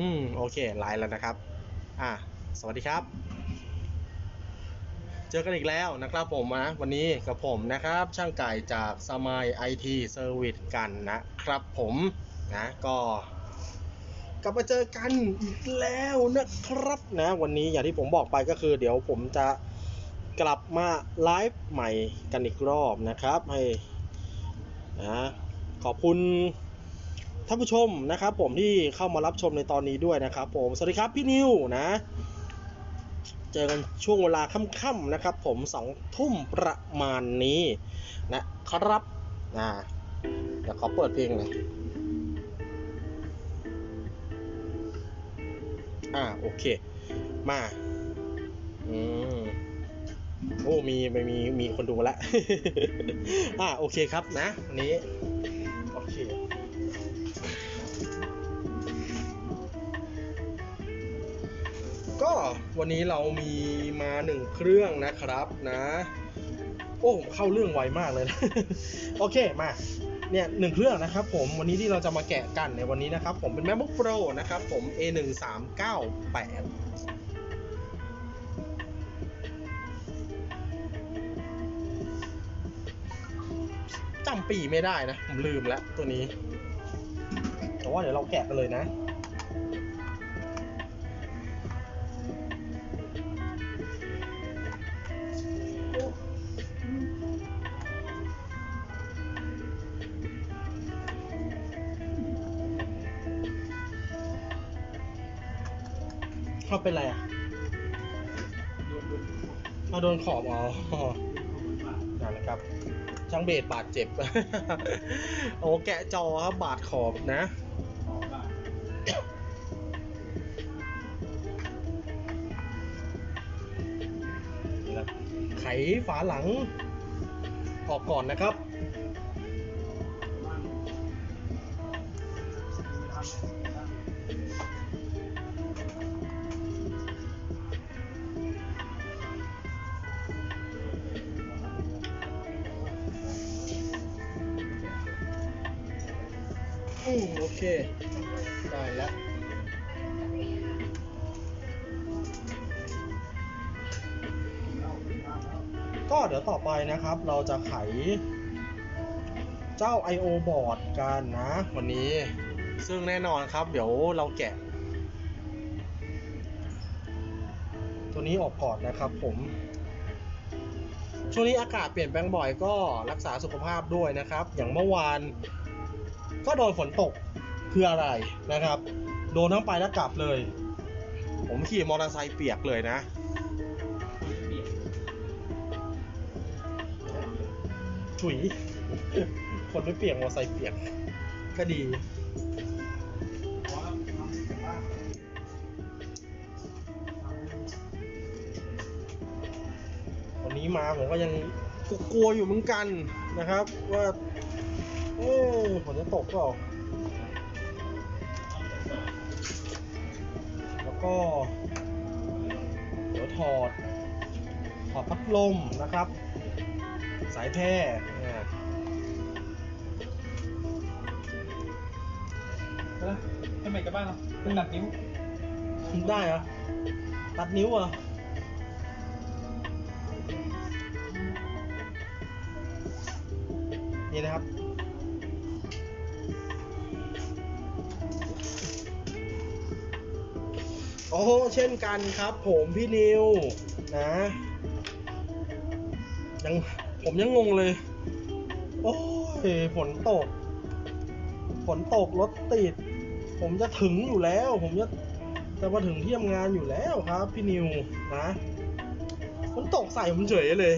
อืมโอเคไลน์แล้วนะครับ อะสวัสดีครับ เจอกันอีกแล้วนะครับผมนะวันนี้กับผมนะครับ ช่างไก่จากสมายไอทีเซอร์วิสกันนะครับผมนะก็กลับมาเจอกันอีกแล้วนะครับนะ วันนี้อย่างที่ผมบอกไปก็คือ เดี๋ยวผมจะกลับมาไลฟ์ใหม่กันอีกรอบนะครับ ให้นะขอบคุณ ท่านผู้ชมนะครับ ผมที่เข้ามารับชมในตอนนี้ด้วยนะครับ ผมสวัสดีครับพี่นิวนะ เจอกันช่วงเวลาค่ำๆนะครับ ผมสองทุ่มประมาณนี้นะครับนะเดี๋ยวขอเปิดเพลงหน่อยอ่าโอเค มาอืมโอ้มีไม่มีมีคนดูมาแล้ว อ่าโอเคครับนะวันนี้ โอเค ก็วันนี้เรามีมาหนึ่งเครื่องนะครับนะ โอ้เข้าเรื่องไวมากเลยนะ โอเคมาเนี่ยหนึ่งเครื่องนะครับผมวันนี้ที่เราจะมาแกะกันในวันนี้นะครับ ผมเป็น MacBook Pro นะครับผม A1398 จำปีไม่ได้นะ ผมลืมแล้วตัวนี้ แต่ว่าเดี๋ยวเราแกะกันเลยนะ เขาเป็นไรอะเอาโดนขอบอ๋อนั่นนะครับ ช่างเบสบาดเจ็บ โอ้แกะจอครับบาดขอบนะนี่นะไขฝาหลัง ออกก่อนนะครับ อืมโอเคได้แล้วก็เดี๋ยวต่อไปนะครับ เราจะไขเจ้า I/O board กันนะ วันนี้ซึ่งแน่นอนครับ เดี๋ยวเราแกะ ตัวนี้ออกก่อนนะครับผม ช่วงนี้อากาศเปลี่ยนแปลงบ่อยก็รักษาสุขภาพด้วยนะครับ อย่างเมื่อวาน ก็โดนฝนตกคืออะไรนะครับ โดนทั้งไปและกลับเลย ผมขี่มอเตอร์ไซค์เปียกเลยนะ ถุย คนไม่เปียกมอเตอร์ไซค์เปียก ก็ดีวันนี้มาผมก็ยังกลัวอยู่เหมือนกันนะครับ ว่า เอ๊ะฝนจะตกเปล่าแล้วก็ เดี๋ยวถอด ถอดพัดลมนะครับ สายแพร่เนี่ยแล้วทำไมกับบ้านเราเป็นตัดนิ้วได้เหรอตัดนิ้วเหรอนี่นะครับ โอ้เช่นกันครับ ผมพี่นิวนะยังผมยังงงเลย โอ้ยฝนตก ฝนตกรถติด ผมจะถึงอยู่แล้ว ผมจะจะมาถึงที่ทำงานอยู่แล้วครับ พี่นิวนะฝนตกใส่ผมเฉยเลย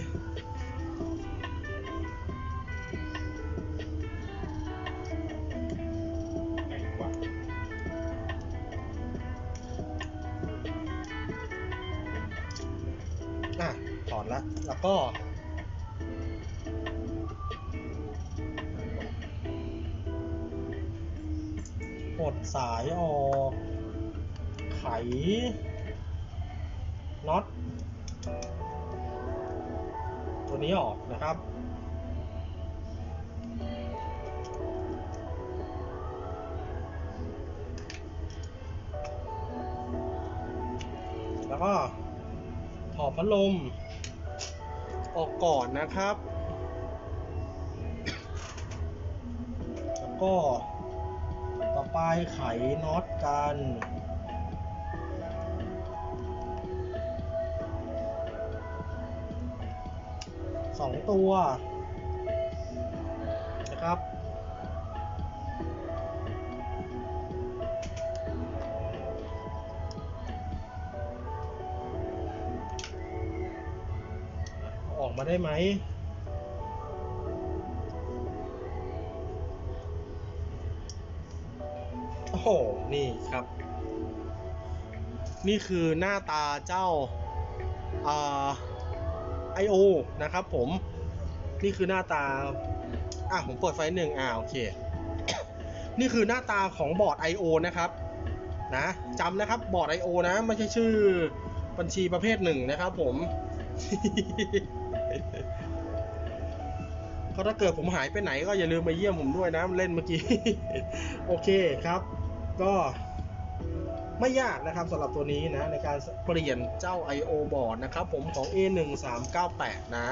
อะถอนละแล้วก็กดสายออกไขน็อตตัวนี้ออกนะครับอก็ ถอดพัดลม ออกก่อนนะครับ แล้วก็ต่อไปไขน็อตกันสองตัวนะครับ ออกมาได้ไหม โอ้โห นี่ครับ นี่คือหน้าตาเจ้าไอโอนะครับผม นี่คือหน้าตา อะ ผมเปิดไฟหนึ่งอ่า โอเค นี่คือหน้าตาของบอร์ด I.O. นะครับ นะจำนะครับ บอร์ด I.O. นะ ไม่ใช่ชื่อบัญชีประเภทหนึ่งนะครับผม ก็ถ้าเกิดผมหายไปไหนก็อย่าลืมมาเยี่ยมผมด้วยนะเล่นเมื่อกี้ โอเคครับ ก็ไม่ยากนะครับสำหรับตัวนี้นะ ในการเปลี่ยนเจ้า I.O. บอร์ดนะครับ ผมของ A1398 นะ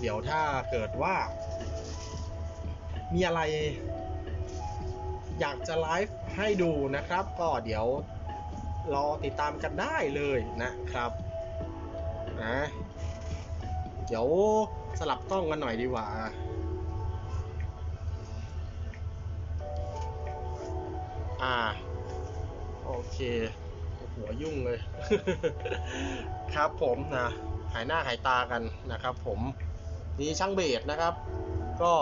เดี๋ยวถ้าเกิดว่า มีอะไร อยากจะไลฟ์ให้ดูนะครับ ก็เดี๋ยวรอติดตามกันได้เลยนะครับนะ เดี๋ยวสลับกล้องกันหน่อยดีกว่าอ่า โอเคหัวยุ่งเลย ครับผมนะหายหน้าหายตากันนะครับ ผมนี่ช่างเบสนะครับ ก็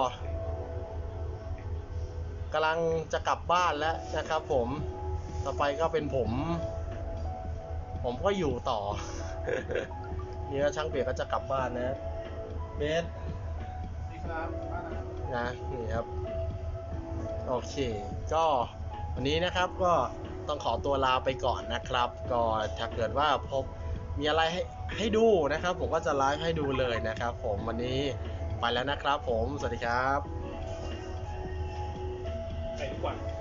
กำลังจะกลับบ้านแล้วนะครับ ผมต่อไปก็เป็นผม ผมก็อยู่ต่อ นี่ก็ช่างเบสก็จะกลับบ้านนะเบสดีครับมานะครับนะนี่ครับ โอเค ก็วันนี้นะครับก็ต้องขอตัวลาไปก่อนนะครับ ก็ถ้าเกิดว่าพบมีอะไรให้ให้ดูนะครับ ผมก็จะไลฟ์ให้ดูเลยนะครับ ผมวันนี้ไปแล้วนะครับ ผมสวัสดีครับไก่ทุกวัน